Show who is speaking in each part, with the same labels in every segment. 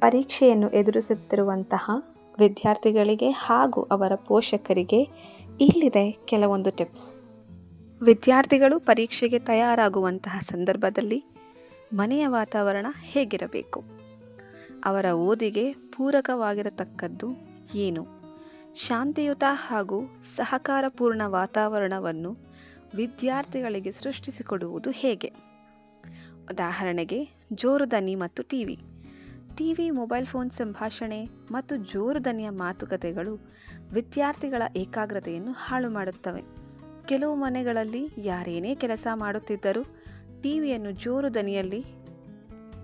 Speaker 1: ಪರೀಕ್ಷೆಯನ್ನು ಎದುರಿಸುತ್ತಿರುವಂತಹ ವಿದ್ಯಾರ್ಥಿಗಳಿಗೆ ಹಾಗೂ ಅವರ ಪೋಷಕರಿಗೆ ಇಲ್ಲಿದೆ ಕೆಲವೊಂದು ಟಿಪ್ಸ್. ವಿದ್ಯಾರ್ಥಿಗಳು ಪರೀಕ್ಷೆಗೆ ತಯಾರಾಗುವಂತಹ ಸಂದರ್ಭದಲ್ಲಿ ಮನೆಯ ವಾತಾವರಣ ಹೇಗಿರಬೇಕು? ಅವರ ಓದಿಗೆ ಪೂರಕವಾಗಿರತಕ್ಕದ್ದು ಏನು? ಶಾಂತಿಯುತ ಹಾಗೂ ಸಹಕಾರಪೂರ್ಣ ವಾತಾವರಣವನ್ನು ವಿದ್ಯಾರ್ಥಿಗಳಿಗೆ ಸೃಷ್ಟಿಸಿಕೊಡುವುದು ಹೇಗೆ? ಉದಾಹರಣೆಗೆ ಜೋರು ದನಿ ಮತ್ತು T V T V mobile phone ಸಂಭಾಷಣೆ ಮತ್ತು ಜೋರು ದನಿಯ ಮಾತುಕತೆಗಳು ವಿದ್ಯಾರ್ಥಿಗಳ ಏಕಾಗ್ರತೆಯನ್ನು ಹಾಳು ಮಾಡುತ್ತವೆ. ಕೆಲವು ಮನೆಗಳಲ್ಲಿ ಯಾರೇನೇ ಕೆಲಸ ಮಾಡುತ್ತಿದ್ದರೂ ಟಿ ವಿಯನ್ನು ಜೋರು ದನಿಯಲ್ಲಿ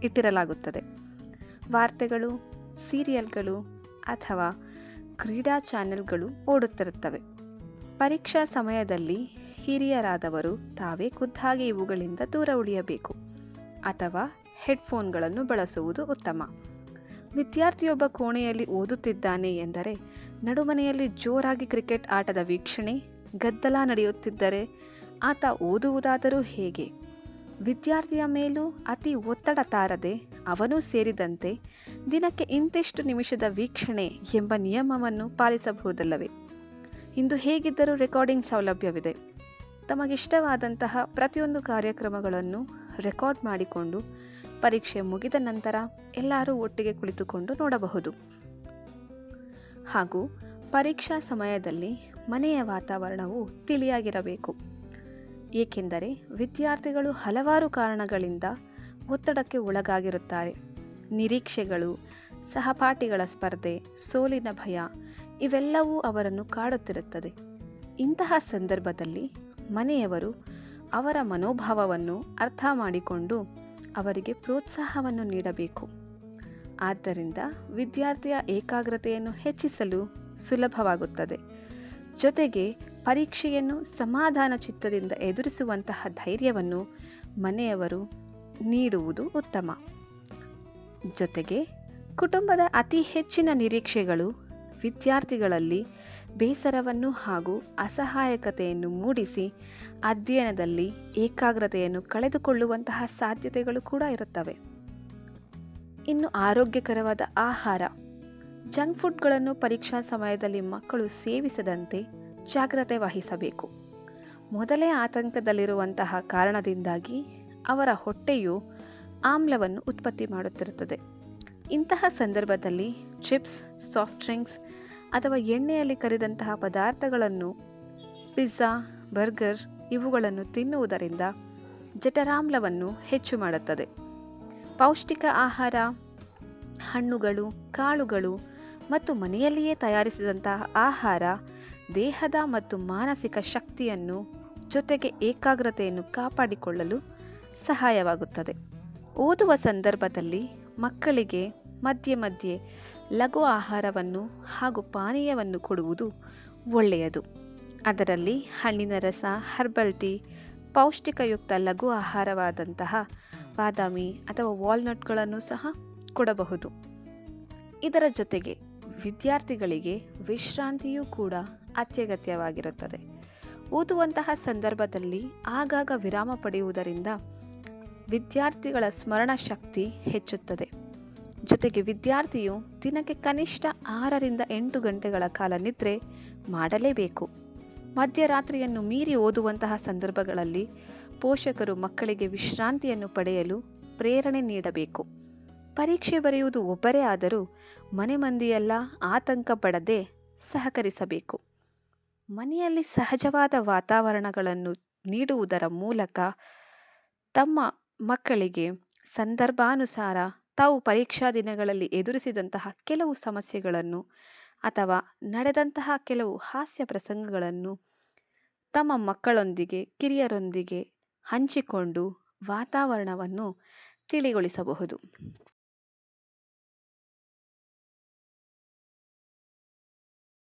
Speaker 1: ಇಟ್ಟಿರಲಾಗುತ್ತದೆ. ವಾರ್ತೆಗಳು, ಸೀರಿಯಲ್ಗಳು ಅಥವಾ ಕ್ರೀಡಾ ಚಾನೆಲ್ಗಳು ಓಡುತ್ತಿರುತ್ತವೆ. ಪರೀಕ್ಷಾ ಸಮಯದಲ್ಲಿ ಹಿರಿಯರಾದವರು ತಾವೇ ಖುದ್ದಾಗಿ ಇವುಗಳಿಂದ ದೂರ ಉಳಿಯಬೇಕು ಅಥವಾ ಹೆಡ್ಫೋನ್ಗಳನ್ನು ಬಳಸುವುದು ಉತ್ತಮ. ವಿದ್ಯಾರ್ಥಿಯೊಬ್ಬ ಕೋಣೆಯಲ್ಲಿ ಓದುತ್ತಿದ್ದಾನೆ ಎಂದರೆ ನಡುಮನೆಯಲ್ಲಿ ಜೋರಾಗಿ ಕ್ರಿಕೆಟ್ ಆಟದ ವೀಕ್ಷಣೆ, ಗದ್ದಲ ನಡೆಯುತ್ತಿದ್ದರೆ ಆತ ಓದುವುದಾದರೂ ಹೇಗೆ? ವಿದ್ಯಾರ್ಥಿಯ ಮೇಲೂ ಅತಿ ಒತ್ತಡ ತಾರದೆ ಅವನೂ ಸೇರಿದಂತೆ ದಿನಕ್ಕೆ ಇಂತಿಷ್ಟು ನಿಮಿಷದ ವೀಕ್ಷಣೆ ಎಂಬ ನಿಯಮವನ್ನು ಪಾಲಿಸಬಹುದಲ್ಲವೇ? ಇಂದು ಹೇಗಿದ್ದರೂ ರೆಕಾರ್ಡಿಂಗ್ ಸೌಲಭ್ಯವಿದೆ. ತಮಗಿಷ್ಟವಾದಂತಹ ಪ್ರತಿಯೊಂದು ಕಾರ್ಯಕ್ರಮಗಳನ್ನು ರೆಕಾರ್ಡ್ ಮಾಡಿಕೊಂಡು ಪರೀಕ್ಷೆ ಮುಗಿದ ನಂತರ ಎಲ್ಲರೂ ಒಟ್ಟಿಗೆ ಕುಳಿತುಕೊಂಡು ನೋಡಬಹುದು. ಹಾಗೂ ಪರೀಕ್ಷಾ ಸಮಯದಲ್ಲಿ ಮನೆಯ ವಾತಾವರಣವು ತಿಳಿಯಾಗಿರಬೇಕು. ಏಕೆಂದರೆ ವಿದ್ಯಾರ್ಥಿಗಳು ಹಲವಾರು ಕಾರಣಗಳಿಂದ ಒತ್ತಡಕ್ಕೆ ಒಳಗಾಗಿರುತ್ತಾರೆ. ನಿರೀಕ್ಷೆಗಳು, ಸಹಪಾಠಿಗಳ ಸ್ಪರ್ಧೆ, ಸೋಲಿನ ಭಯ ಇವೆಲ್ಲವೂ ಅವರನ್ನು ಕಾಡುತ್ತಿರುತ್ತದೆ. ಇಂತಹ ಸಂದರ್ಭದಲ್ಲಿ ಮನೆಯವರು ಅವರ ಮನೋಭಾವವನ್ನು ಅರ್ಥ ಮಾಡಿಕೊಂಡು ಅವರಿಗೆ ಪ್ರೋತ್ಸಾಹವನ್ನು ನೀಡಬೇಕು. ಆದ್ದರಿಂದ ವಿದ್ಯಾರ್ಥಿಯ ಏಕಾಗ್ರತೆಯನ್ನು ಹೆಚ್ಚಿಸಲು ಸುಲಭವಾಗುತ್ತದೆ. ಜೊತೆಗೆ ಪರೀಕ್ಷೆಯನ್ನು ಸಮಾಧಾನ ಚಿತ್ತದಿಂದ ಎದುರಿಸುವಂತಹ ಧೈರ್ಯವನ್ನು ಮನೆಯವರು ನೀಡುವುದು ಉತ್ತಮ. ಜೊತೆಗೆ ಕುಟುಂಬದ ಅತಿ ಹೆಚ್ಚಿನ ನಿರೀಕ್ಷೆಗಳು ವಿದ್ಯಾರ್ಥಿಗಳಲ್ಲಿ ಬೇಸರವನ್ನು ಹಾಗೂ ಅಸಹಾಯಕತೆಯನ್ನು ಮೂಡಿಸಿ ಅಧ್ಯಯನದಲ್ಲಿ ಏಕಾಗ್ರತೆಯನ್ನು ಕಳೆದುಕೊಳ್ಳುವಂತಹ ಸಾಧ್ಯತೆಗಳು ಕೂಡ ಇರುತ್ತವೆ. ಇನ್ನು ಆರೋಗ್ಯಕರವಾದ ಆಹಾರ, ಜಂಕ್ ಫುಡ್ಗಳನ್ನು ಪರೀಕ್ಷಾ ಸಮಯದಲ್ಲಿ ಮಕ್ಕಳು ಸೇವಿಸದಂತೆ ಜಾಗ್ರತೆ ವಹಿಸಬೇಕು. ಮೊದಲೇ ಆತಂಕದಲ್ಲಿರುವಂತಹ ಕಾರಣದಿಂದಾಗಿ ಅವರ ಹೊಟ್ಟೆಯು ಆಮ್ಲವನ್ನು ಉತ್ಪತ್ತಿ ಮಾಡುತ್ತಿರುತ್ತದೆ. ಇಂತಹ ಸಂದರ್ಭದಲ್ಲಿ ಚಿಪ್ಸ್, ಸಾಫ್ಟ್ ಡ್ರಿಂಕ್ಸ್ ಅಥವಾ ಎಣ್ಣೆಯಲ್ಲಿ ಕರಿದಂತಹ ಪದಾರ್ಥಗಳನ್ನು, ಪಿಜ್ಜಾ, ಬರ್ಗರ್ ಇವುಗಳನ್ನು ತಿನ್ನುವುದರಿಂದ ಜಠರಾಮ್ಲವನ್ನು ಹೆಚ್ಚು ಮಾಡುತ್ತದೆ. ಪೌಷ್ಟಿಕ ಆಹಾರ, ಹಣ್ಣುಗಳು, ಕಾಳುಗಳು ಮತ್ತು ಮನೆಯಲ್ಲಿಯೇ ತಯಾರಿಸಿದಂತಹ ಆಹಾರ ದೇಹದ ಮತ್ತು ಮಾನಸಿಕ ಶಕ್ತಿಯನ್ನು ಜೊತೆಗೆ ಏಕಾಗ್ರತೆಯನ್ನು ಕಾಪಾಡಿಕೊಳ್ಳಲು ಸಹಾಯವಾಗುತ್ತದೆ. ಓದುವ ಸಂದರ್ಭದಲ್ಲಿ ಮಕ್ಕಳಿಗೆ ಮಧ್ಯೆ ಮಧ್ಯೆ ಲಘು ಆಹಾರವನ್ನು ಹಾಗೂ ಪಾನೀಯವನ್ನು ಕೊಡುವುದು ಒಳ್ಳೆಯದು. ಅದರಲ್ಲಿ ಹಣ್ಣಿನ ರಸ, ಹರ್ಬಲ್ ಟೀ, ಪೌಷ್ಟಿಕಯುಕ್ತ ಲಘು ಆಹಾರವಾದಂತಹ ಬಾದಾಮಿ ಅಥವಾ ವಾಲ್ನಟ್ಗಳನ್ನು ಸಹ ಕೊಡಬಹುದು. ಇದರ ಜೊತೆಗೆ ವಿದ್ಯಾರ್ಥಿಗಳಿಗೆ ವಿಶ್ರಾಂತಿಯೂ ಕೂಡ ಅತ್ಯಗತ್ಯವಾಗಿರುತ್ತದೆ. ಓದುವಂತಹ ಸಂದರ್ಭದಲ್ಲಿ ಆಗಾಗ ವಿರಾಮ ಪಡೆಯುವುದರಿಂದ ವಿದ್ಯಾರ್ಥಿಗಳ ಸ್ಮರಣ ಶಕ್ತಿ ಹೆಚ್ಚುತ್ತದೆ. ಜೊತೆಗೆ ವಿದ್ಯಾರ್ಥಿಯು ದಿನಕ್ಕೆ ಕನಿಷ್ಠ ಆರರಿಂದ ಎಂಟು ಗಂಟೆಗಳ ಕಾಲ ನಿದ್ರೆ ಮಾಡಲೇಬೇಕು. ಮಧ್ಯರಾತ್ರಿಯನ್ನು ಮೀರಿ ಓದುವಂತಹ ಸಂದರ್ಭಗಳಲ್ಲಿ ಪೋಷಕರು ಮಕ್ಕಳಿಗೆ ವಿಶ್ರಾಂತಿಯನ್ನು ಪಡೆಯಲು ಪ್ರೇರಣೆ ನೀಡಬೇಕು. ಪರೀಕ್ಷೆ ಬರೆಯುವುದು ಒಬ್ಬರೇ ಆದರೂ ಮನೆ ಮಂದಿಯೆಲ್ಲ ಆತಂಕ ಪಡದೆ ಸಹಕರಿಸಬೇಕು. ಮನೆಯಲ್ಲಿ ಸಹಜವಾದ ವಾತಾವರಣಗಳನ್ನು ನೀಡುವುದರ ಮೂಲಕ ತಮ್ಮ ಮಕ್ಕಳಿಗೆ ಸಂದರ್ಭಾನುಸಾರ ತಾವು ಪರೀಕ್ಷಾ ದಿನಗಳಲ್ಲಿ ಎದುರಿಸಿದಂತಹ ಕೆಲವು ಸಮಸ್ಯೆಗಳನ್ನು ಅಥವಾ ನಡೆದಂತಹ ಕೆಲವು ಹಾಸ್ಯ ಪ್ರಸಂಗಗಳನ್ನು ತಮ್ಮ ಮಕ್ಕಳೊಂದಿಗೆ, ಕಿರಿಯರೊಂದಿಗೆ ಹಂಚಿಕೊಂಡು ವಾತಾವರಣವನ್ನು ತಿಳಿಗೊಳಿಸಬಹುದು.